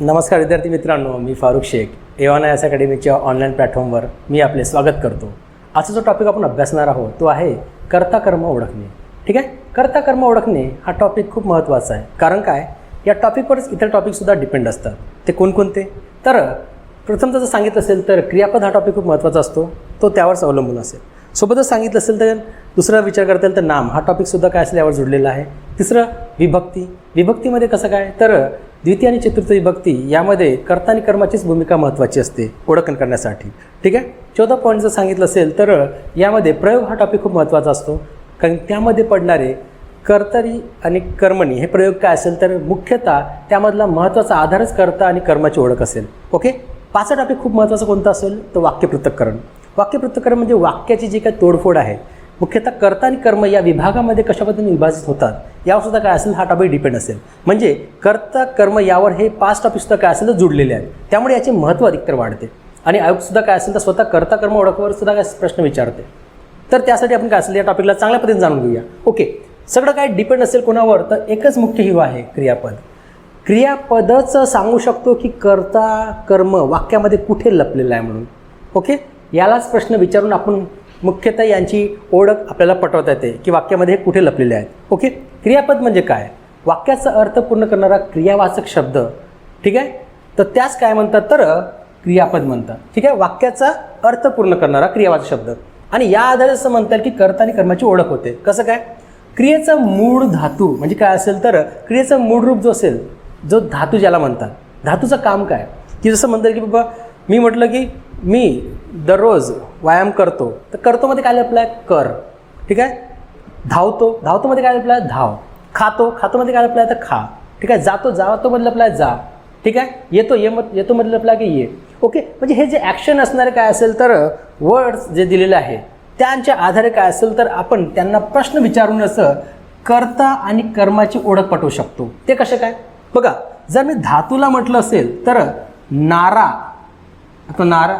नमस्कार विद्यार्थी मित्रांनो मी फारुख शेख. एवाना एस अकॅडमीच्या ऑनलाईन प्लॅटफॉर्मवर मी आपले स्वागत करतो. आजचा जो टॉपिक आपण अभ्यासणार आहोत तो आहे कर्ता कर्म ओळखणे. ठीक आहे? कर्ता कर्म ओळखणे हा टॉपिक खूप महत्त्वाचा आहे. कारण काय? या टॉपिकवरच इतर टॉपिकसुद्धा डिपेंड असतात. ते कोणकोणते? तर प्रथम जर सांगितलं असेल तर क्रियापद हा टॉपिक खूप महत्त्वाचा असतो. तो त्यावरच अवलंबून असेल. सोबतच सांगितलं असेल तर दुसरा विचार करता येईल तर नाम. हा टॉपिकसुद्धा काय असेल यावर जुडलेला आहे? तिसरं विभक्ती. विभक्तीमध्ये कसं काय? तर द्वितीय आणि चतुर्थ विभक्ती यामध्ये कर्ता आणि कर्माचीच भूमिका महत्त्वाची असते ओळखण करण्यासाठी. ठीक आहे? चौथा पॉईंट जर सांगितलं असेल तर यामध्ये प्रयोग हा टॉपिक खूप महत्त्वाचा असतो. कारण त्यामध्ये पडणारे कर्तरी आणि कर्मणी हे प्रयोग काय असेल तर मुख्यतः त्यामधला महत्त्वाचा आधारच कर्ता आणि कर्माची ओळख असेल. ओके? पाचवा टॉपिक खूप महत्त्वाचा कोणता असेल? तर वाक्य पृथक्करण वाक्य पृथक्करण म्हणजे वाक्याची जी काही तोडफोड आहे मुख्यतः कर्ता आणि कर्म या विभागामध्ये कशा पद्धतीने विभाजित होतात यावर सुद्धा काय असेल हा टॉपिक डिपेंड असेल. म्हणजे कर्ता कर्म यावर हे पाच टॉपिक सुद्धा काय असेल तर जुडलेले आहेत. त्यामुळे याचे महत्त्व अधिकतर वाढते. आणि आयोगसुद्धा काय असेल तर स्वतः कर्ता कर्म ओळखवर सुद्धा काय प्रश्न विचारते. तर त्यासाठी आपण काय असेल या टॉपिकला चांगल्या पद्धतीने जाणून घेऊया. ओके सगळं काय डिपेंड असेल कोणावर तर एकच मुख्य हिव आहे क्रियापद. क्रियापदच सांगू शकतो की कर्ता कर्म वाक्यामध्ये कुठे लपलेलं आहे म्हणून. ओके यालाच प्रश्न विचारून आपण मुख्यतः यांची ओळख आपल्याला पटवता येते की वाक्यामध्ये कुठे लपलेले आहेत. ओके क्रियापद म्हणजे काय? वाक्याचा अर्थ पूर्ण करणारा क्रियावाचक शब्द. ठीक आहे? तर त्याच काय म्हणतात? तर क्रियापद म्हणतात. ठीक आहे? वाक्याचा अर्थ पूर्ण करणारा क्रियावाचक शब्द. आणि या आधारे असं म्हणता येईल की कर्ता आणि कर्माची ओळख होते. कसं काय? क्रियेचा मूळ धातू म्हणजे काय असेल तर क्रियेचा मूळ रूप जो असेल जो धातू ज्याला म्हणतात. धातूचं काम काय? की जसं म्हणतात की बाबा मी म्हटलं की मी दररोज व्यायाम करतो तर करतोमध्ये काय लपलं आहे कर ठीक आहे? धावतो धावतोमध्ये काय लपलं आहे धाव. खातो खातोमध्ये काय लपलं आहे तर खा. ठीक आहे? जातो जातोमध्ये लपलं आहे जा. ठीक आहे? येतो ये मत येतो मध्ये आपला की ये. ओके? म्हणजे हे जे ॲक्शन असणारे काय असेल तर वर्ड्स जे दिलेले आहे त्यांच्या आधारे काय असेल तर आपण त्यांना प्रश्न विचारून असं कर्ता आणि कर्माची ओळख पटवू शकतो. ते कसे काय? बघा जर मी धातूला म्हटलं असेल तर नारा आता नारा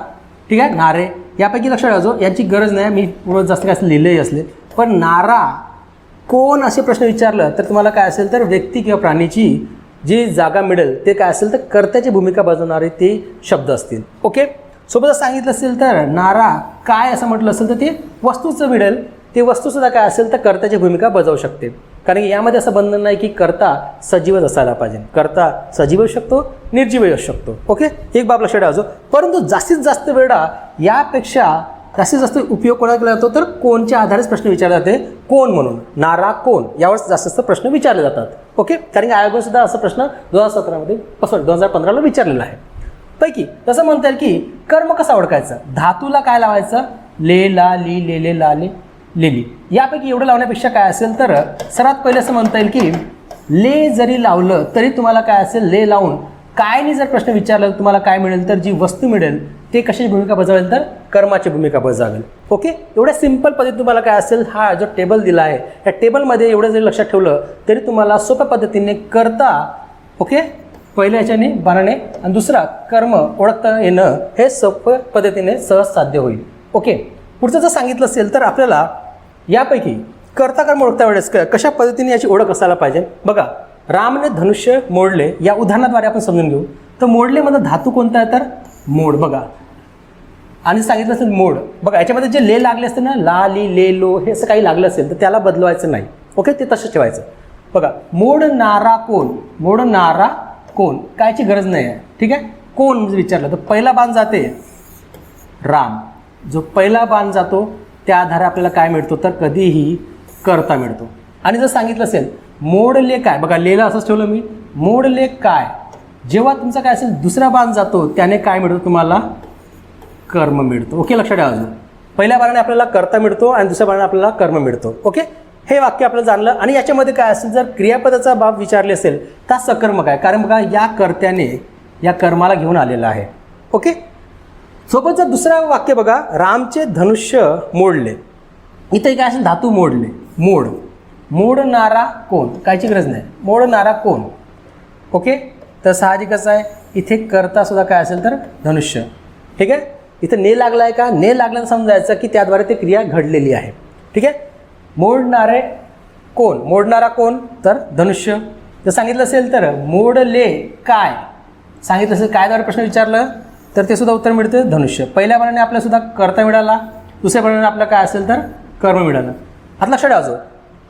ठीक आहे? नारे. यापैकी लक्षात ठेवायचो याची गरज नाही मी जास्त काय असं लिहिलंही असले. पण नारा कोण असे प्रश्न विचारलं तर तुम्हाला काय असेल तर व्यक्ती किंवा प्राणीची जी जागा मिळेल ते काय असेल तर कर्त्याची भूमिका बजावणारे ते शब्द असतील. ओके? सोबतच सांगितलं असेल तर नारा काय असं म्हटलं असेल तर ते वस्तूचं मिळेल. ते वस्तूसुद्धा काय असेल तर कर्त्याची भूमिका बजावू शकते. कारण की यामध्ये असं बंधन नाही की करता सजीवच असायला पाहिजे. करता सजीव असू शकतो निर्जीवही असू शकतो. ओके एक बाब लक्षात ठेवायचो परंतु जास्तीत जास्त वेळा यापेक्षा जास्तीत जास्त उपयोग कोणाला केला जातो? तर कोणच्या आधारेच प्रश्न विचारले जाते? कोण म्हणून? नारा कोण? यावर जास्तीत जास्त प्रश्न विचारले जातात. ओके कारण की आयोगाने सुद्धा असा प्रश्न दोन हजार सतरामध्ये oh, सॉरी दोन हजार पंधराला विचारलेला आहे. पैकी तसं म्हणता येईल की कर्म कसा ओळखायचं? धातूला काय लावायचं? ले ला ली ले ले ला ले. लेली यापैकी एवढं लावण्यापेक्षा काय असेल तर सर्वात पहिले असं म्हणता येईल की ले जरी लावलं तरी तुम्हाला काय असेल ले लावून कायने जर प्रश्न विचारला तर तुम्हाला काय मिळेल? तर जी वस्तू मिळेल ते कशाची भूमिका बजावेल? तर कर्माची भूमिका बजावेल. ओके? एवढ्या सिंपल पद्धतीत तुम्हाला काय असेल हा जो टेबल दिला आहे या टेबलमध्ये एवढं जरी लक्षात ठेवलं तरी तुम्हाला सोप्या पद्धतीने करता ओके? पहिल्या याच्याने बाराने. आणि दुसरा कर्म ओळखता येणं हे सोप्या पद्धतीने सहज साध्य होईल. ओके? पुढचं जर सांगितलं असेल तर आपल्याला यापैकी करता कर्म ओळखता वेळेस क- कशा पद्धतीने याची ओळख असायला पाहिजे? बघा रामने धनुष्य मोडले या उदाहरणाद्वारे आपण समजून घेऊ. तर मोडले मध्ये धातू कोणता आहे तर? मोड बघा. आणि सांगितलं असेल मोड. बघा याच्यामध्ये जे ले लागले असते ना ला ली ले लो हे असं काही लागलं असेल तर त्याला बदलवायचं नाही. ओके? ते तसंच ठेवायचं. बघा मोड नारा कोण? मोड नारा कोण? कायची गरज नाही आहे. ठीक आहे? कोण? म्हणजे विचारलं. तर पहिला बाण जाते. राम. जो पहिला बाण जातो त्या आधारे आपल्याला काय मिळतो तर कधीही करता मिळतो. आणि जर सांगितलं असेल मोडले काय? बघा लेला असंच ठेवलं मी. मोडले काय? जेव्हा तुमचा काय असेल दुसरा बाण जातो त्याने काय मिळतो तुम्हाला? कर्म मिळतो. ओके लक्षात ठेवा अजून. पहिल्या बाणाने आपल्याला कर्ता मिळतो आणि दुसऱ्या बाणाने आपल्याला कर्म मिळतो. ओके? हे वाक्य आपल्याला जाणलं. आणि याच्यामध्ये काय असेल जर क्रियापदाचा बाब विचारले असेल तर सकर्मक आहे कारण बघा या कर्त्याने या कर्माला घेऊन आलेला आहे. ओके? सोबत जर दुसरं वाक्य बघा रामचे धनुष्य मोडले. इथे काय असेल? धातू मोडले. मोड. मोडणारा कोण? कायची गरज नाही. मोडणारा कोण? ओके? तर साहजिकच आहे. इथे करता सुद्धा काय असेल तर? धनुष्य. ठीक आहे? इथं ने लागला आहे का? ने लागल्यानं समजायचं की त्याद्वारे ती क्रिया घडलेली आहे. ठीक आहे? मोडणारे कोण? मोडणारा कोण? तर धनुष्य. जर सांगितलं असेल तर मोडले काय? सांगितलं असेल कायद्वारे प्रश्न विचारलं. तर ते सुद्धा उत्तर मिळतं धनुष्य. पहिल्या बाणाने आपल्याला सुद्धा कर्ता मिळाला दुसऱ्या बाणाने आपलं काय असेल तर कर्म मिळालं. आता लक्षात ठेवायचं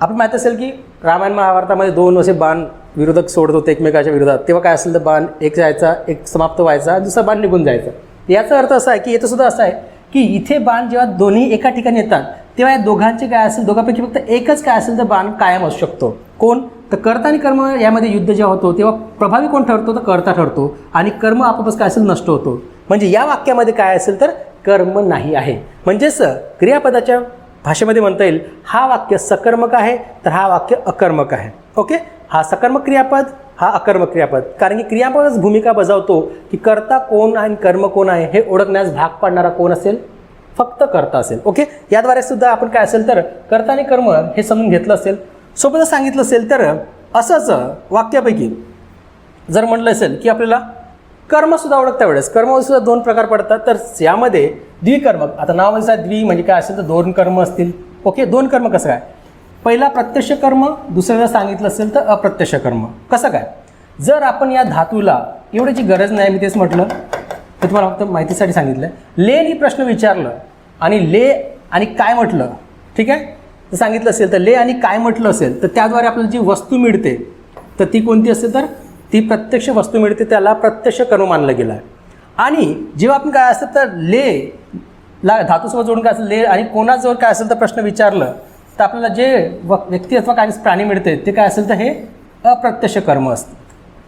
आपण माहीत असेल की रामायण महाभारतामध्ये दोन असे बाण विरोधक सोडत होते एकमेकाच्या विरोधात. तेव्हा काय असेल तर बाण एक जायचा एक समाप्त व्हायचा दुसरा बाण निघून जायचा. याचा अर्थ असा आहे की याचं सुद्धा असं आहे की इथे बाण जेव्हा दोन्ही एका ठिकाणी येतात तेव्हा या दोघांचे काय असेल दोघांपैकी फक्त एकच काय असेल तर बाण कायम असू शकतो. कोण? तर कर्ता आणि कर्म यामध्ये युद्ध जेव्हा होतो तेव्हा प्रभावी कोण ठरतो? तर कर्ता ठरतो. आणि कर्म आपोआपच काय असेल नष्ट होतो. म्हणजे या वाक्यामध्ये काय असेल तर कर्म नाही आहे. म्हणजेच क्रियापदाच्या भाषेमध्ये म्हणता येईल हा वाक्य सकर्मक आहे तर हा वाक्य अकर्मक आहे. ओके? हा सकर्मक क्रियापद हा अकर्मक क्रियापद. कारण की क्रियापदच भूमिका बजावतो की कर्ता कोण आणि कर्म कोण आहे हे ओळखण्यास भाग पाडणारा कोण असेल? फक्त कर्ता असेल. ओके? याद्वारे सुद्धा आपण काय असेल तर कर्ता आणि कर्म हे समजून घेतलं असेल. सोबतच सांगितलं असेल तर असंच वाक्यापैकी जर म्हटलं असेल की आपल्याला कर्मसुद्धा ओळखता वेळेस. कर्मसुद्धा दोन प्रकार पडतात. तर यामध्ये द्विकर्मक. आता नाव म्हणजे द्वि म्हणजे काय असेल तर दोन कर्म असतील. ओके दोन कर्म कसं काय? पहिला प्रत्यक्ष कर्म दुसऱ्याला सांगितलं असेल तर अप्रत्यक्ष कर्म. कसं काय? जर आपण या धातूला एवढ्याची गरज नाही मी तेच म्हटलं. तर तुम्हाला फक्त माहितीसाठी सांगितलं. लेनी प्रश्न विचारलं आणि ले आणि काय म्हटलं. ठीक आहे? तर सांगितलं असेल तर ले आणि काय म्हटलं असेल तर त्याद्वारे आपल्याला जी वस्तू मिळते तर ती कोणती असेल तर ती प्रत्यक्ष वस्तू मिळते त्याला प्रत्यक्ष कर्म मानलं गेलं. आहे आणि जेव्हा आपण काय असतं तर ले ला धातूसोबत जोडून काय असेल ले आणि कोणाजवळ काय असेल तर प्रश्न विचारलं तर आपल्याला जे व व्यक्ती अथवा काही प्राणी मिळते ते काय असेल तर हे अप्रत्यक्ष कर्म असते.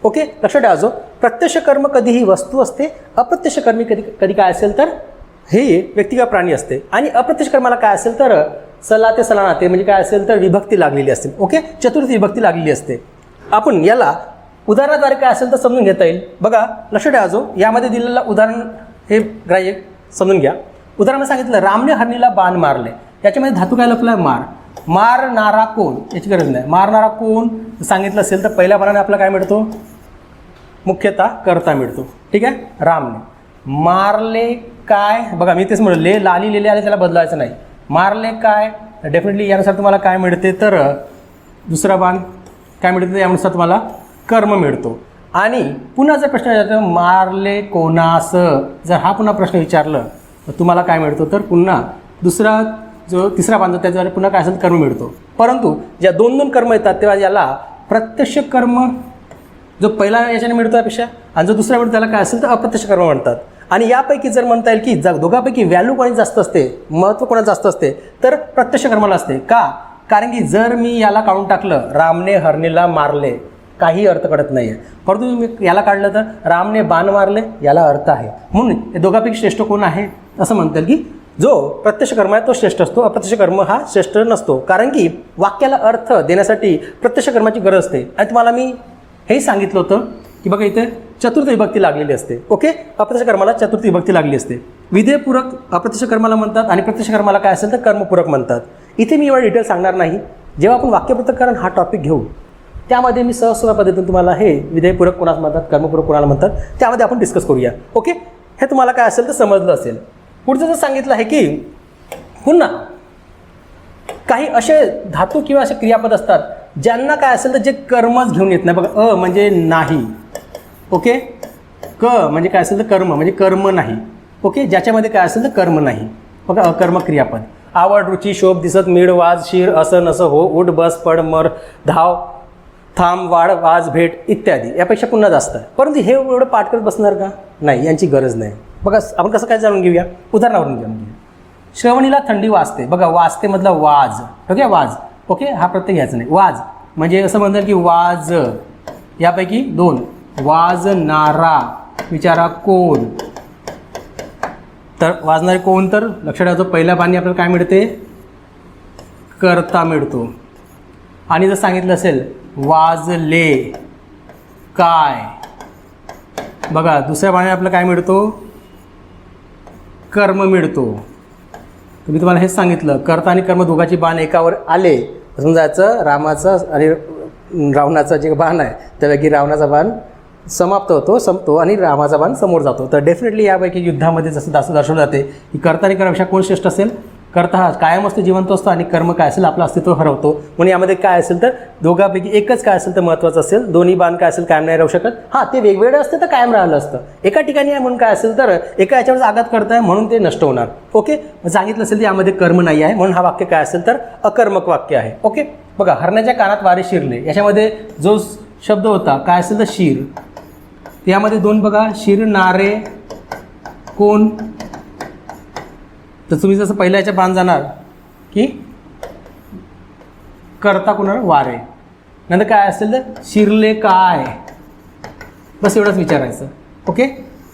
ओके? लक्षात ठेवाजो प्रत्यक्ष कर्म कधीही वस्तू असते अप्रत्यक्ष कर्मी कधी कधी काय असेल तर हे व्यक्ती किंवा प्राणी असते. आणि अप्रत्यक्ष कर्माला काय असेल तर सला ते सलानाते म्हणजे काय असेल तर विभक्ती लागलेली असते. ओके? चतुर्थी विभक्ती लागलेली असते. आपण याला उदाहरणाद्वारे काय असेल तर समजून घेता येईल. बघा लक्ष ठेवा जो यामध्ये दिलेलं उदाहरण हे ग्राह्य समजून घ्या. उदाहरण सांगितलं रामने हरणीला बाण मारले. याच्यामध्ये धातू काय लपला आहे मार. मारणारा कोण? याची गरज नाही. मारणारा कोण? सांगितलं असेल तर पहिल्या बाणाने आपला काय मिळतो? मुख्यतः करता मिळतो. ठीक आहे? रामने. मारले काय? बघा मी तेच म्हणलं ले लाली लेले आले त्याला बदलायचं नाही. मारले काय? डेफिनेटली यानुसार तुम्हाला काय मिळते? तर दुसरा बाण काय मिळते? यानुसार तुम्हाला कर्म मिळतो. आणि पुन्हा जर प्रश्न विचारतो मारले कोणास? जर हा पुन्हा प्रश्न विचारलं तर तुम्हाला काय मिळतो? तर पुन्हा दुसरा जो तिसरा बांधतो त्याच्यावर पुन्हा काय असेल कर्म मिळतो. परंतु ज्या दोन दोन कर्म येतात तेव्हा याला प्रत्यक्ष कर्म जो पहिला याच्याने मिळतो त्यापेक्षा आणि जो दुसरा मिळतो त्याला काय असेल तर अप्रत्यक्ष कर्म म्हणतात. आणि यापैकी जर म्हणता येईल की जा दोघांपैकी व्हॅल्यू कोणी जास्त असते महत्त्व कोणाचं जास्त असते तर प्रत्यक्ष कर्माला असते. का? कारण की जर मी याला काढून टाकलं रामने हरणीला मारले काही अर्थ कळत नाही आहे परंतु तुम्ही याला काढलं तर रामने बाण मारले याला अर्थ आहे. म्हणून हे दोघांपैकी श्रेष्ठ कोण आहे? असं म्हणता येईल की जो प्रत्यक्ष कर्म आहे तो श्रेष्ठ असतो अप्रत्यक्ष कर्म हा श्रेष्ठ नसतो. कारण की वाक्याला अर्थ देण्यासाठी प्रत्यक्ष कर्माची गरज असते. आणि तुम्हाला मी हेही सांगितलं होतं की बघा इथे चतुर्थ विभक्ती लागलेली असते. ओके? अप्रत्यक्ष कर्माला चतुर्थ विभक्ती लागली असते. विधेयपूरक अप्रत्यक्ष कर्माला म्हणतात आणि प्रत्यक्ष कर्माला काय असेल तर कर्मपूरक म्हणतात. इथे मी एवढं डिटेल सांगणार नाही. जेव्हा आपण वाक्यपृथक्करण हा टॉपिक घेऊ त्यामध्ये मी सहज सोप्या पद्धतीने तुम्हाला हे विधेयपूरक कोणाला म्हणतात कर्मपूरक कोणाला म्हणतात त्यामध्ये आपण डिस्कस करूया. ओके हे तुम्हाला काय असेल तर समजलं असेल. पुढचं जर सांगितलं आहे की पुन्हा काही असे धातू किंवा असे क्रियापद असतात ज्यांना काय असेल तर जे कर्मच घेऊन येत नाही. बघा अ म्हणजे नाही. ओके क म्हणजे काय असेल तर कर्म म्हणजे कर्म नाही. ओके ज्याच्यामध्ये काय असेल तर कर्म नाही. बघा अकर्म क्रियापद. आवड रुची शोभ दिसत मीड वाज शिर असं नसं हो उठ बस पड मर धाव. थांब वाढ वाज भेट इत्यादी यापेक्षा पुन्हा जास्त आहे. परंतु हे एवढं पाठ करत बसणार का? नाही यांची गरज नाही. बघा आपण कसं काय जाणून घेऊया? उदाहरणावरून जाणून घेऊया. श्रवणीला थंडी वाजते. बघा वाजते मधला वाज ओके वाज. ओके हा प्रत्येक घ्यायचा नाही. वाज. म्हणजे असं म्हणतात की वाज. यापैकी दोन. वाजणारा. विचारा कोण? तर वाजणारे कोण तर? लक्षात ठेवायचं पहिल्या पाणी आपल्याला काय मिळते? करता मिळतो. आणि जर सांगितलं असेल वाजले. काय? बघा दुसऱ्या पाण्याने आपल्याला काय मिळतो? कर्म मिळतो. मी तुम्हाला हेच सांगितलं कर्ता आणि कर्म दोघाची बाण एकावर आले. समजायचं रामाचं आणि रावणाचं जे बाण आहे त्यापैकी रावणाचा बाण समाप्त होतो संपतो आणि रामाचा बाण समोर जातो. तर डेफिनेटली यापैकी युद्धामध्ये जसं दास दर्शवलं जाते की कर्ता आणि कर्मपेक्षा कोण श्रेष्ठ असेल? करता हा. कायम असतो जिवंत असतो आणि कर्म काय असेल आपलं अस्तित्व हरवतो. म्हणून यामध्ये काय असेल तर दोघांपैकी एकच काय असेल तर महत्त्वाचं असेल. दोन्ही बाण काय असेल कायम नाही राहू शकत. हां ते वेगवेगळे असते तर कायम राहिलं असतं. एका ठिकाणी आहे म्हणून काय असेल तर एका याच्यावर आघात करताय म्हणून ते नष्ट होणार. ओके? सांगितलं असेल तर यामध्ये कर्म नाही आहे. म्हणून हा वाक्य काय असेल तर अकर्मक वाक्य आहे. ओके? बघा हरण्याच्या कानात वारे शिरले. याच्यामध्ये जो शब्द होता काय असेल तर शिर. यामध्ये दोन बघा. शिरणारे कोण? तर तुम्ही जसं पहिल्या याच्या बांध जाणार की करता कोणाला वारे. नंतर काय असेल तर शिरले काय? बस एवढंच विचारायचं. ओके?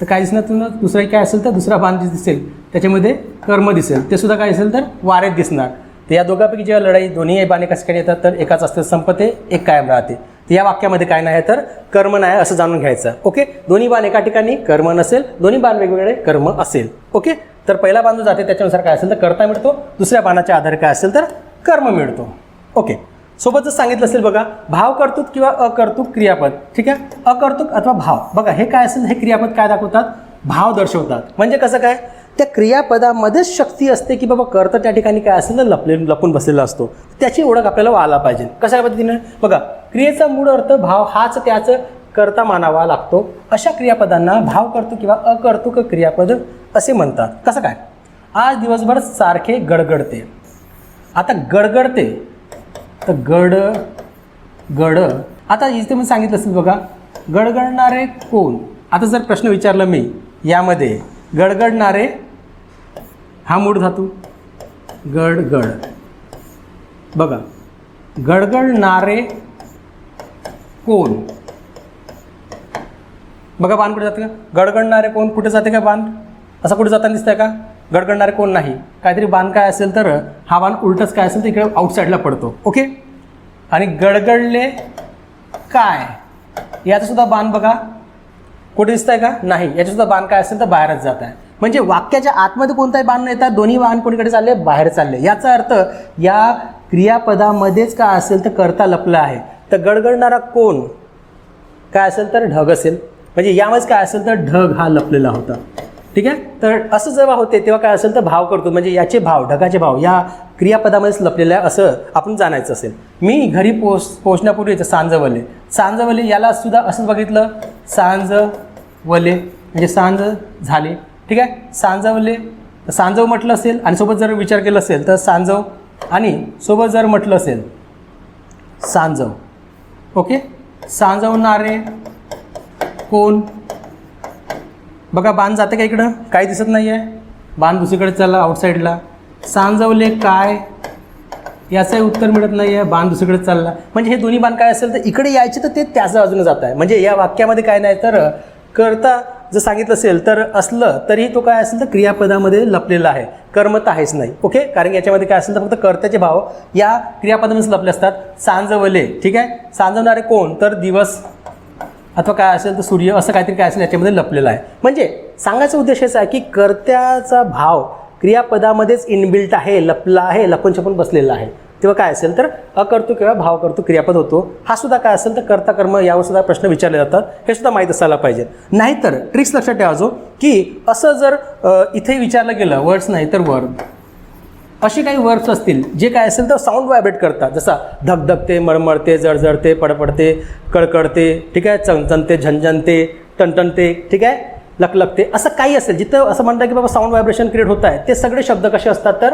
तर काय दिसणार तुम्हाला? दुसरा काय असेल तर दुसरा बांध दिसेल. त्याच्यामध्ये कर्म दिसेल. ते सुद्धा काय असेल तर वारेत दिसणार. तर या दोघांपैकी जेव्हा लढाई दोन्ही बाणे कसे येतात तर एकाच असते संपते एक कायम राहते. तर या वाक्यामध्ये काय नाही तर कर्म नाही असं जाणून घ्यायचं. ओके? दोन्ही बाण एका ठिकाणी कर्म नसेल दोन्ही बाण वेगवेगळे कर्म असेल. ओके? तर पहिला बांधू जाते त्याच्यानुसार काय असेल तर कर्ता मिळतो. दुसऱ्या बाणाच्या आधारे काय असेल तर कर्म मिळतो. ओके सोबतच सांगितलं असेल बघा भाव कर्तृक किंवा अकर्तृक क्रियापद. ठीक आहे? अकर्तृक अथवा भाव. बघा हे काय असेल हे क्रियापद काय दाखवतात? भाव दर्शवतात. म्हणजे कसं काय? त्या क्रियापदामध्येच शक्ती असते की बाबा कर्त त्या ठिकाणी काय असेल तर लपले लपून बसलेला असतो. त्याची ओळख आपल्याला आला पाहिजे. कशा पद्धतीने? बघा क्रियेचा मूळ अर्थ भाव हाच त्याचं करता मानावा लागतो. अशा क्रियापदांना भाव करतो किंवा अकर्तुक क्रियापद असे म्हणतात. कसं काय? आज दिवसभर सारखे गडगडते. आता गडगडते. तर गड गड. आता इथे मी सांगितलं असेल बघा गडगडणारे कोण? आता जर प्रश्न विचारला मी यामध्ये गडगडणारे हा मूळ धातू गडगड. बघा गडगडणारे कोण? बघा बाण कुठे जाते? का गडगडणारे कोण? कुठे जाते का बाण? असं कुठे जाताना दिसतंय का? गडगडणारे कोण नाही. काहीतरी बाण काय असेल तर हा बाण उलटच काय असेल तर इकडे आउटसाईडला पडतो. ओके आणि गडगडले काय? याचंसुद्धा बाण बघा. कुठे दिसतंय का? नाही. याचंसुद्धा बाण काय असेल तर बाहेरच जात आहे म्हणजे वाक्याच्या आतमध्ये कोणताही बाण नाही येतात दोन्ही वाहन कोणीकडे चालले? बाहेर चालले. याचा अर्थ या क्रियापदामध्येच काय असेल तर करता लपलं आहे. तर गडगडणारा कोण? काय असेल तर ढग असेल. म्हणजे यामध्येच काय असेल तर ढग हा लपलेला होता. ठीक आहे? तर असं जेव्हा होते तेव्हा काय असेल तर भाव करतो. म्हणजे याचे भाव ढगाचे भाव या क्रियापदामध्येच लपलेलं आहे असं आपण जाणायचं असेल. मी घरी पोच पोचण्यापूर्वी इथं सांजवले. सांजवले याला सुद्धा असं बघितलं. सांजवले म्हणजे सांज झाले. ठीक आहे? सांजवले सांजव म्हटलं असेल आणि सोबत जर विचार केला असेल तर सांजव आणि सोबत जर म्हटलं असेल सांजव. ओके? सांजवणारे कोण? बघा बाण जाते का इकडं? काही दिसत नाही आहे बाण दुसरीकडे चालला आउटसाईडला सांजवले काय? याचंही उत्तर मिळत नाही आहे बाण दुसरीकडे चालला. म्हणजे हे दोन्ही बाण काय असेल तर इकडे यायचे तर ते त्याच बाजूने जात आहे. म्हणजे या वाक्यामध्ये काय नाही तर करता जर सांगितलं असेल तर असलं तरी तो काय असेल तर क्रियापदामध्ये लपलेला आहे. कर्म तर आहेच नाही. ओके? कारण याच्यामध्ये काय असेल तर फक्त कर्त्याचे भाव या क्रियापदामध्येच लपले असतात. सांजवले. ठीक आहे? सांजवणारे कोण? तर दिवस. अथवा काय असेल तर सूर्य असं काहीतरी काय असेल याच्यामध्ये लपलेलं आहे. म्हणजे सांगायचा उद्देश असा आहे की कर्त्याचा भाव क्रियापदामध्येच इनबिल्ट आहे लपला आहे लपून छपून बसलेला आहे. तेव्हा काय असेल तर अकर्तू किंवा भाव करतो क्रियापद होतो. हा सुद्धा काय असेल तर कर्ता कर्म यावर सुद्धा प्रश्न विचारले जातात. हे सुद्धा माहीत असायला पाहिजे नाहीतर ट्रिक्स लक्षात ठेवा जो की असं जर इथे विचारलं गेलं वर्ड्स नाही तर वर्ड असे काही वर्ब्स असतील जे काय असेल तर साऊंड व्हायब्रेट करतात. जसा धगधगते मळमळते जळजळते पडपडते कळकळते ठीक आहे? चणचणते झणझणते टणटणते ठीक आहे? लकलकते. असं काही असेल जिथं असं म्हणतात की बाबा साऊंड व्हायब्रेशन क्रिएट होत आहे ते सगळे शब्द कसे असतात तर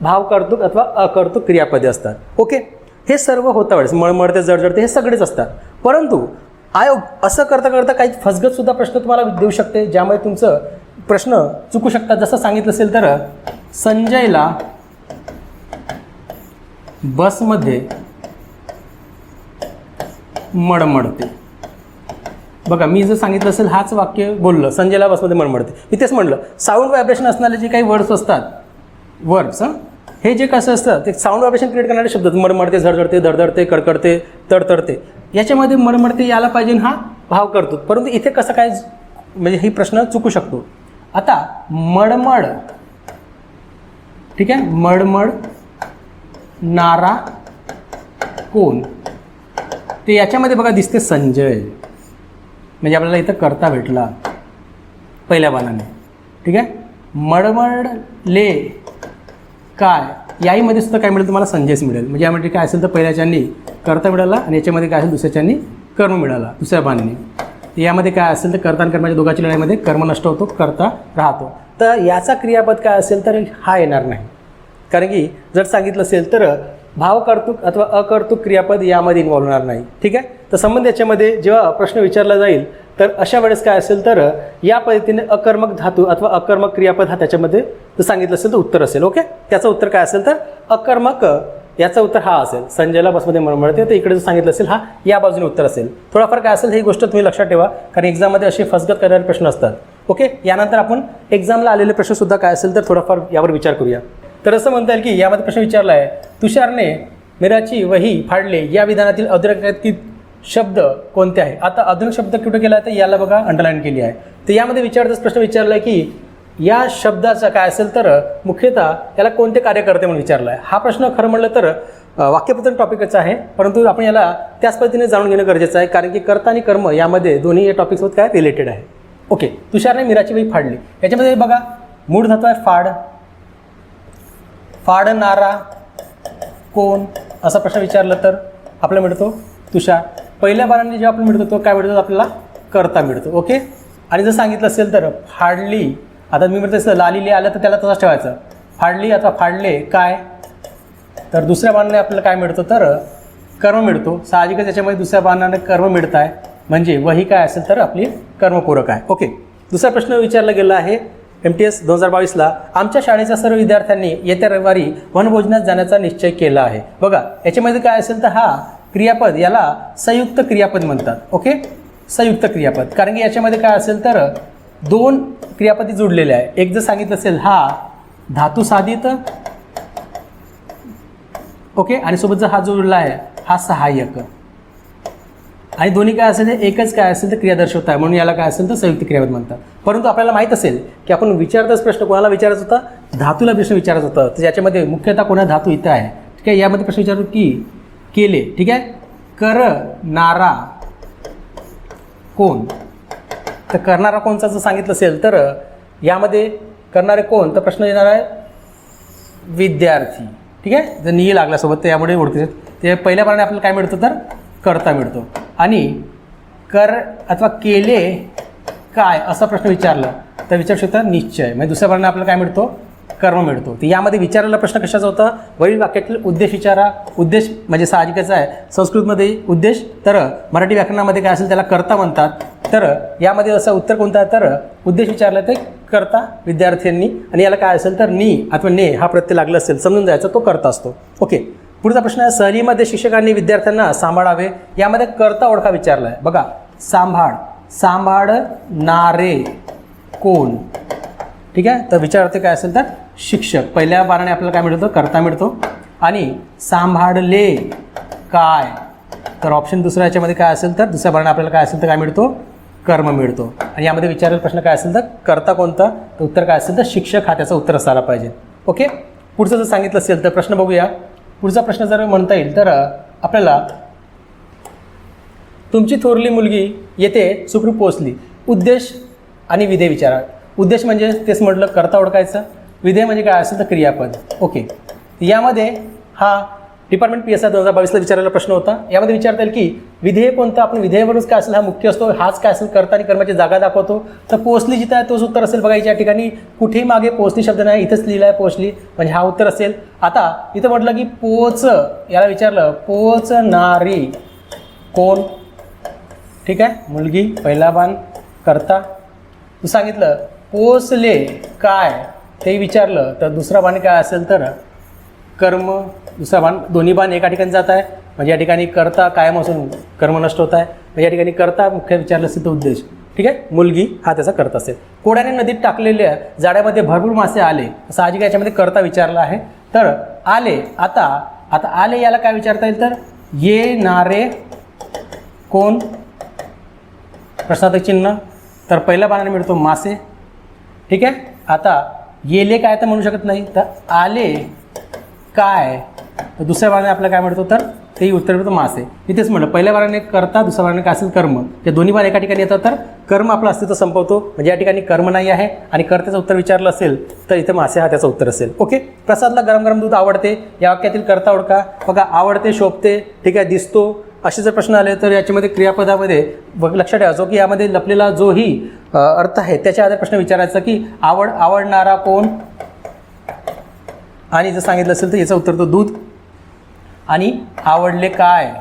भाव कर्तुक अथवा अकर्तुक क्रियापदे असतात. ओके? हे सर्व होता वेळेस मळमळते जळजळते हे सगळेच असतात. परंतु आयोग असं करता करता काही फसगतसुद्धा प्रश्न तुम्हाला देऊ शकते ज्यामुळे तुमचं प्रश्न चुकू शकतात. जसं सांगितलं असेल तर संजयला बसमध्ये मडमडते. बघा मी जर सांगितलं असेल हाच वाक्य बोललं संजयला बसमध्ये मडमडते. मी तेच म्हणलं साऊंड व्हायब्रेशन असणारे जे काही वर्ड्स असतात वर्ड्स हां? हे जे कसं असतं ते साऊंड व्हायब्रेशन क्रिएट करणारे शब्द मडमडते झडझडते धडधडते कडकडते तडतडते. याच्यामध्ये मडमडते यायला पाहिजे हा भाव करतो. परंतु इथे कसं काय म्हणजे ही प्रश्न चुकू शकतो. आता मडमड ठीक आहे? मडमड नारा कोण? ते याच्यामध्ये बघा दिसते संजय. म्हणजे आपल्याला इथं करता भेटला. पहिल्या बाणाने. ठीक आहे? मळमळले काय? याहीमध्ये सुद्धा काय मिळेल तुम्हाला? संजयच मिळेल. म्हणजे यामध्ये काय असेल तर पहिल्याच्यांनी कर्ता मिळाला आणि याच्यामध्ये काय असेल? दुसऱ्याच्यांनी कर्म मिळाला. दुसऱ्या बाणाने. यामध्ये काय असेल तर कर्ता आणि कर्माच्या दोघांच्या लढाईमध्ये कर्म नष्ट होतो करता राहतो. तर याचा क्रियापद काय असेल तर हा येणार नाही. कारण की जर सांगितलं असेल तर भावकर्तुक अथवा अकर्तुक क्रियापद यामध्ये इन्व्हॉल्व होणार नाही. ठीक आहे? तर संबंध याच्यामध्ये जेव्हा प्रश्न विचारला जाईल तर अशा वेळेस काय असेल तर या पद्धतीने अकर्मक धातू अथवा अकर्मक क्रियापद हा त्याच्यामध्ये जर सांगितलं असेल तर उत्तर असेल. ओके? त्याचं उत्तर काय असेल तर अकर्मक याचं उत्तर हा असेल. संजयला बसमध्ये म्हणते तर इकडे जर सांगितलं असेल हा या बाजूने उत्तर असेल. थोडाफार काय असेल ही गोष्ट तुम्ही लक्षात ठेवा कारण एक्झाममध्ये असे फसगत करणारे प्रश्न असतात. ओके? यानंतर आपण एक्झामला आलेले प्रश्नसुद्धा काय असेल तर थोडाफार यावर विचार करूया. तर असं म्हणता येईल की यामध्ये प्रश्न विचारला आहे तुषारने मीराची वही फाडले या विधानातील अधोरेखित शब्द कोणते आहे? आता आधुनिक शब्द कुठे केला आहे? तर याला बघा अंडरलाईन केली आहे. तर यामध्ये विचारताच प्रश्न विचारला आहे की या शब्दाचा काय असेल तर मुख्यतः याला कोणते कार्य करते म्हणून विचारला आहे हा प्रश्न खरं म्हणलं तर अ, टॉपिकच आहे परंतु आपण याला त्याच पद्धतीने जाणून घेणं गरजेचं आहे कारण की कर्ता आणि कर्म यामध्ये दोन्ही या टॉपिकसोबत काय रिलेटेड आहे. ओके तुषारने मीराची वही फाडली. याच्यामध्ये बघा मूळ धातू आहे फाड. फाडणारा कोण? असा प्रश्न विचारला तर आपल्याला मिळतो तुषार. पहिल्या बाराने जेव्हा आपण मिळतो तो काय मिळतो? आपल्याला करता मिळतो ओके? आणि जर सांगितलं असेल तर फाडली आता मी म्हणतो असं लालीले आलं तर त्याला तसंच ठेवायचं. फाडली अथवा फाडले काय? तर दुसऱ्या बाणाने आपल्याला काय मिळतं? तर कर्म मिळतो. साहजिकच याच्यामध्ये दुसऱ्या बाणाने कर्म मिळत आहे म्हणजे वही काय असेल तर आपली कर्मपूरक आहे ओके? दुसरा प्रश्न विचारला गेला आहे एम टी एस दोन हजार बावीसला आमच्या शाळेच्या सर्व विद्यार्थ्यांनी येत्या रविवारी वनभोजनात जाण्याचा निश्चय केला आहे. बघा याच्यामध्ये काय असेल तर हा क्रियापद याला संयुक्त क्रियापद म्हणतात ओके? संयुक्त क्रियापद. कारण की याच्यामध्ये काय असेल तर दोन क्रियापदी जुडलेले आहे एक जर सांगितलं असेल हा धातू साधित ओके? आणि सोबत जर हा जोडला आहे हा सहाय्यक. आणि दोन्ही काय असेल ते एकच काय असेल तर क्रिया दर्शवत आहे. म्हणून याला काय असेल तर संयुक्त क्रियापद म्हणतात. परंतु आपल्याला माहीत असेल की आपण विचारताच प्रश्न कोणाला विचारायचा होता? धातूला प्रश्न विचारायचा होता. तर याच्यामध्ये मुख्यतः कोणा धातू इथं आहे? ठीक आहे यामध्ये प्रश्न विचारतो की केले. ठीक आहे? कर नारा कोण? तर करणारा कोणचा जर सांगितलं असेल तर यामध्ये करणारे कोण? तर प्रश्न येणार आहे विद्यार्थी. ठीक आहे? जर निय लागल्यासोबत तर यामुळे ते पहिल्या पाण्याने आपल्याला काय मिळतं तर? करता मिळतो. आणि कर अथवा केले काय असा प्रश्न विचारला तर विचारू शकता निश्चय. म्हणजे दुसऱ्या प्रमाणे आपल्याला काय मिळतो? कर्म मिळतो. तर यामध्ये विचारलेला प्रश्न कशाचा होता? वरील वाक्यातील उद्देश विचारा. उद्देश म्हणजे साहजिकच आहे. संस्कृतमध्ये उद्देश तर मराठी व्याकरणामध्ये काय असेल त्याला कर्ता म्हणतात. तर यामध्ये असं उत्तर कोणतं आहे? तर उद्देश विचारला ते करता विद्यार्थ्यांनी. आणि याला काय असेल तर नी अथवा ने हा प्रत्यय लागला असेल. समजून जायचा तो करता असतो. ओके. पुढचा प्रश्न आहे सहलीमध्ये शिक्षकांनी विद्यार्थ्यांना सांभाळावे यामध्ये करता ओळखा विचारला आहे बघा सांभाळ. सांभाळणारे कोण? ठीक आहे? तर विचारते काय असेल तर शिक्षक. पहिल्या बाराने आपल्याला काय मिळतो? करता मिळतो. आणि सांभाळले काय? तर ऑप्शन दुसऱ्या याच्यामध्ये काय असेल तर दुसऱ्या बाराने आपल्याला काय असेल तर काय मिळतो? कर्म मिळतो. आणि यामध्ये विचारलेला प्रश्न काय असेल तर करता कोणता? तर उत्तर काय असेल तर शिक्षक हा त्याचं उत्तर असायला पाहिजे. ओके? पुढचं जर सांगितलं असेल तर प्रश्न बघूया. पुढचा प्रश्न जर म्हणता येईल तर आपल्याला तुमची थोरली मुलगी येथे सुखरूप पोहोचली. उद्देश आणि विधेय विचारा. उद्देश म्हणजे तेच म्हटलं करता ओळखायचं. विधेय म्हणजे काय असेल तर क्रियापद. ओके. यामध्ये हा डिपार्टमेंट पी एस आय दोन हजार बावीसला विचारलेला प्रश्न होता. यामध्ये विचारता येईल की विधेय कोणतं? आपण विधेयवरूनच काय असेल हा मुख्य असतो हाच काय असेल करता आणि कर्माची जागा दाखवतो. तर पोचली जिथं आहे तोच उत्तर असेल बघा या ठिकाणी. कुठेही मागे पोचली शब्द नाही इथंच लिहिलं आहे पोचली म्हणजे हा उत्तर असेल. आता इथं म्हटलं की पोच याला विचारलं पोचणारी कोण? ठीक आहे? मुलगी पहिला बाण करता. तू सांगितलं पोचले काय? ते विचारलं. तर दुसरा बाण काय असेल तर कर्म. दुसरा बाण दोन्ही बाण एका ठिकाणी जात आहे. म्हणजे या ठिकाणी करता कायम असून कर्म नष्ट होत आहे. म्हणजे या ठिकाणी करता मुख्य विचारलं सिद्ध उद्देश. ठीक आहे? मुलगी हा त्याचा करता असेल. कोड्याने नदीत टाकलेल्या जाड्यामध्ये भरपूर मासे आले. साहजिक याच्यामध्ये करता विचारला आहे. तर आले आता आता आले याला काय विचारता येईल तर? येणारे कोण? प्रश्नार्थक चिन्ह तर पहिल्या बाणाने मिळतो मासे. ठीक आहे? आता येले काय तर म्हणू शकत नाही. तर आले काय? तर दुसऱ्या बाराने आपल्याला काय म्हणतो तर तेही उत्तर मिळतं मासे. मी तेच म्हणलं पहिल्या बाराने करता दुसऱ्या बाराने काय असेल कर्म. ते दोन्ही बार एका ठिकाणी येतात तर कर्म आपलं अस्तित्व संपवतो. म्हणजे या ठिकाणी कर्म नाही आहे आणि कर्त्याचं उत्तर विचारलं असेल तर इथे मासे हा त्याचं उत्तर असेल. ओके? प्रसादला गरम गरम दूध आवडते. या वाक्यातील करता ओळखा. बघा आवडते शोभते ठीक आहे दिसतो. असे जर प्रश्न आले तर याच्यामध्ये क्रियापदामध्ये बघ लक्षात ठेवायचो की यामध्ये लपलेला जोही अर्थ आहे त्याच्या आधारे प्रश्न विचारायचा की आवड आवडणारा कोण? आणि जर सांगितलं असेल तर याचं उत्तर तो दूध. आणि आवडले काय?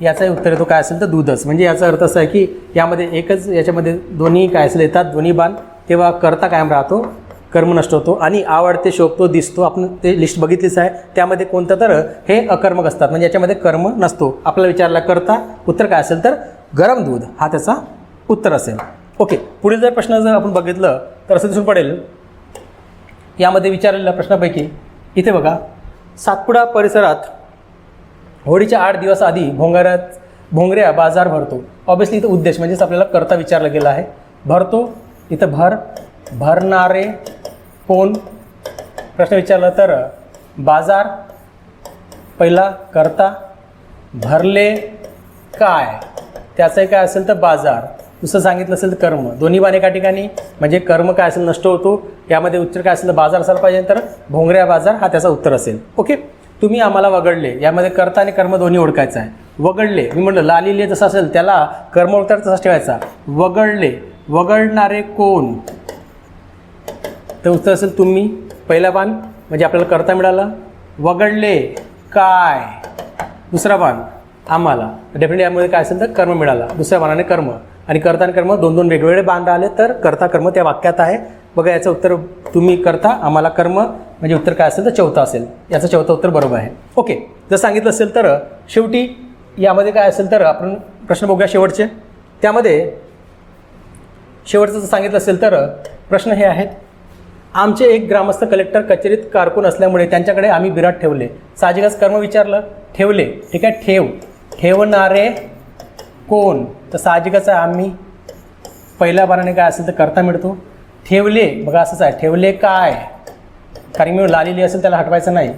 याचाही उत्तर येतो. काय असेल तर दूधच. म्हणजे याचा अर्थ असा आहे की यामध्ये एकच याच्यामध्ये दोन्ही काय असेल येतात दोन्ही बाण. तेव्हा करता कायम राहतो कर्म नष्ट होतो आणि आवडते शोभतो दिसतो. आपण ते लिस्ट बघितलीच आहे. त्यामध्ये कोणतं तर हे अकर्मक असतात. म्हणजे याच्यामध्ये कर्म नसतो. आपल्याला विचारला करता उत्तर काय असेल तर गरम दूध. हा त्याचा उत्तर असेल. ओके. पुढील जर प्रश्न जर आपण बघितलं तर असं दिसून पडेल. यामध्ये विचारलेल्या प्रश्नापैकी इथे बघा सातपुडा परिसरात होळीच्या आठ दिवस आधी भोंगऱ्यात भोंगऱ्या बाजार भरतो. ऑब्विसली इथं उद्देश म्हणजेच आपल्याला करता विचारला गेला आहे. भरतो. इथं भर भरणारे कोण? प्रश्न विचारला तर बाजार पहिला करता भरले काय? त्याचंही काय असेल तर बाजार. दुसरं सांगितलं असेल तर कर्म. दोन्ही बाण एका ठिकाणी म्हणजे कर्म काय असेल नष्ट होतो यामध्ये उत्तर काय असेल तर बाजार असायला पाहिजे तर भोंगऱ्या बाजार हा त्याचा उत्तर असेल. ओके तुम्ही आम्हाला वगळले. यामध्ये कर्ता आणि कर्म दोन्ही ओळखायचं आहे. वगळले. मी म्हणलं लालिले जसं असेल त्याला कर्म ओळखता तसाच ठेवायचा. वगळले. वगळणारे कोण? तर उत्तर असेल तुम्ही. पहिला बाण म्हणजे आपल्याला करता मिळालं. वगळले. काय? दुसरा बाण आम्हाला. डेफिनेटली यामध्ये काय असेल तर कर्म मिळाला. दुसऱ्या बाणाने कर्म. आणि कर्ता आणि कर्म दोन दोन वेगवेगळे बाण राहिले तर कर्ता कर्म त्या वाक्यात आहे. बघा याचं उत्तर तुम्ही करता आम्हाला कर्म. म्हणजे उत्तर काय असेल तर चौथा असेल. याचं चौथं उत्तर बरोबर आहे. ओके जर सांगितलं असेल तर शेवटी यामध्ये काय असेल तर आपण प्रश्न बघूया शेवटचे. त्यामध्ये शेवटचं जर सांगितलं असेल तर प्रश्न हे आहेत आमचे एक ग्रामस्थ कलेक्टर कचेरीत कारकून असल्यामुळे त्यांच्याकडे आम्ही बिराट ठेवले. साहजिकच कर्म विचारलं ठेवले. ठीक आहे ठेव. ठेवणारे कोण? तर साहजिकच आहे आम्ही पहिल्या बाराने काय असेल तर करता मिळतो. ठेवले बघा असंच आहे. ठेवले काय? कारण मी लालेली असेल त्याला हटवायचं नाही.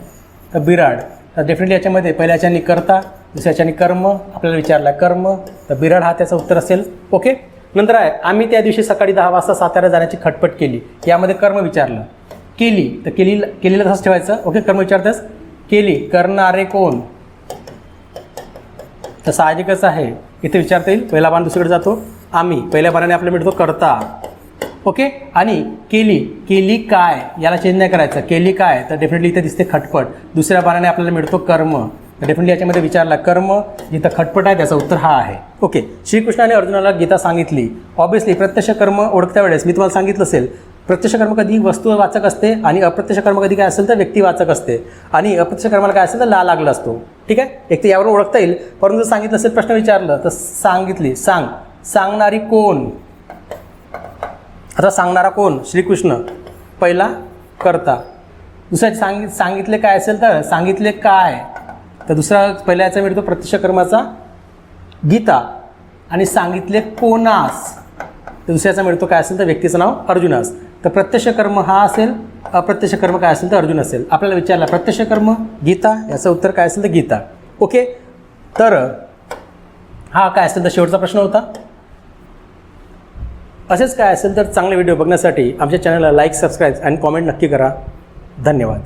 तर बिराड. तर डेफिनेटली याच्यामध्ये पहिल्या याच्याने करता दुसऱ्या याच्याने कर्म आपल्याला विचारला कर्म. तर बिराड हा त्याचं उत्तर असेल. ओके नंतर आहे आम्ही त्या दिवशी सकाळी दहा वाजता सातारा जाण्याची खटपट केली. यामध्ये कर्म विचारलं. केली. तर केली केलेलं तसंच ठेवायचं. ओके कर्म विचारतस? केली. करणारे कोण? तर साहजिकच आहे. इथे विचारता येईल. पहिला बाण दुसरीकडे जातो. आम्ही. पहिल्या बाणाने आपल्याला मिळतो करता. ओके? आणि केली केली काय? याला चेंज नाही करायचं. केली काय? तर डेफिनेटली इथे दिसते खटपट. दुसऱ्या बाराने आपल्याला मिळतो कर्म. तर डेफिनेटली याच्यामध्ये विचारला कर्म जिथं खटपट आहे त्याचं उत्तर हा आहे. ओके. श्रीकृष्णाने अर्जुनाला गीता सांगितली. ऑब्विसली प्रत्यक्ष कर्म ओळखत्या वेळेस मी तुम्हाला सांगितलं असेल प्रत्यक्ष कर्म कधी वस्तू वाचक असते आणि अप्रत्यक्ष कर्म कधी काय असेल तर व्यक्ती वाचक असते. आणि अप्रत्यक्ष कर्माला काय असेल तर ला लागला असतो. ठीक आहे? एक तर यावरून ओळखता येईल. परंतु जर सांगितलं असेल प्रश्न विचारलं तर सांगितली सांग. सांगणारी कोण? आता सांगणारा कोण? श्रीकृष्ण. पहिला करता. दुसऱ्या सांगित सांगितले काय असेल तर सांगितले काय? तर दुसरा पहिल्या याचा मिळतो प्रत्यक्ष कर्माचा गीता आणि सांगितले कोणास? तर दुसऱ्याचा मिळतो काय असेल तर व्यक्तीचं नाव अर्जुनास. तर प्रत्यक्ष कर्म हा असेल अप्रत्यक्ष कर्म काय असेल तर अर्जुन असेल. आपल्याला विचारला प्रत्यक्ष कर्म गीता याचं उत्तर काय असेल तर गीता. ओके? तर हा काय असेल तर शेवटचा प्रश्न होता. असेच काय असेल तर चांगले व्हिडिओ बघण्यासाठी आमच्या चॅनलला लाईक सबस्क्राईब आणि कॉमेंट नक्की करा. धन्यवाद.